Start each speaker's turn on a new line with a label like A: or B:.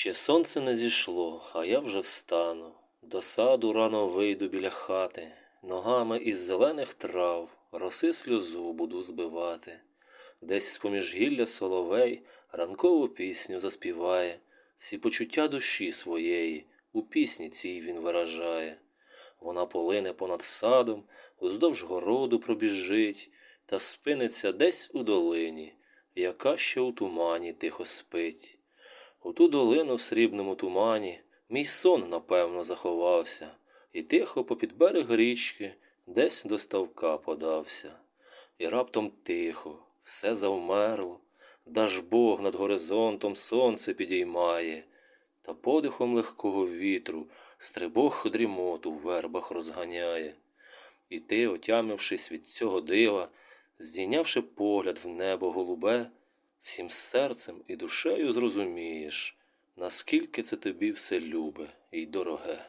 A: Ще сонце не зійшло, а я вже встану. До саду рано вийду біля хати, ногами із зелених трав роси сльозу буду збивати. Десь з-поміж гілля соловей ранкову пісню заспіває, всі почуття душі своєї у пісні цій він виражає. Вона полине понад садом, уздовж городу пробіжить, та спиниться десь у долині, яка ще у тумані тихо спить. У ту долину в срібному тумані мій сон, напевно, заховався, і тихо попід берег річки десь до ставка подався. І раптом тихо, все завмерло, даж Бог над горизонтом сонце підіймає, та подихом легкого вітру стрибох дрімоту в вербах розганяє. І ти, отямившись від цього дива, здійнявши погляд в небо голубе, всім серцем і душею зрозумієш, наскільки це тобі все любе і дороге.